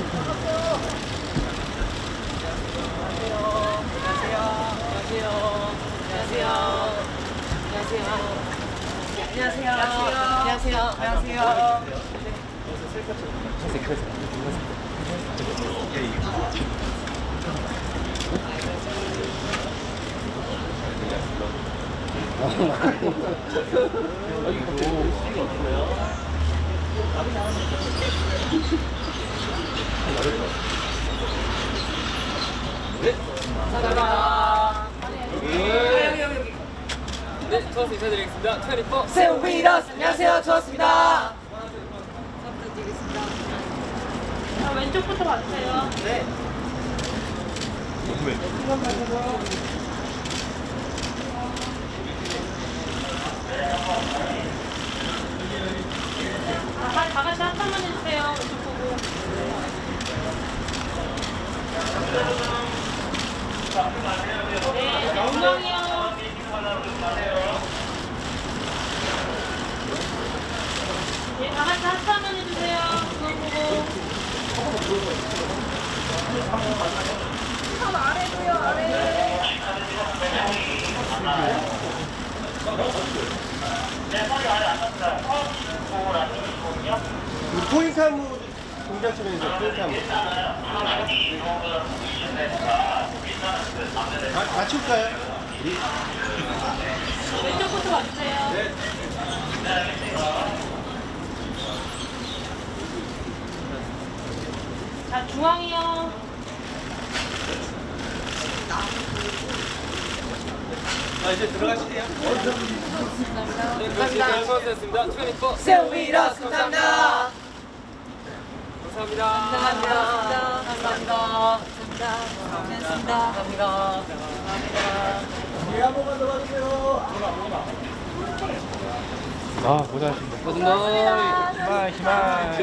안녕하세요. 안녕하세요. 안녕하세요. 안녕하세요. 이거 네, 저스 인사드리겠습니다. 24 세우 위더스 안녕하세요. 좋았습니다. 자, 왼쪽부터 봐주세요. 네. 다, 다 같이 한 번만 해주세요. 왼쪽 보고. 네. 네. 포인트 안무 포인트 안무 다, 같이 올까요? 왼쪽부터 봐주세요. 자, 중앙이요. 아 이제 들어가실게요 네, 그렇습니다. 수고하셨습니다. 24 세우 위더스 감사합니다. 감사합니다. 감사합니다. 감사합니다. 감사합니다. 감사합니다. 아 고생하셨습니다. 희망 희망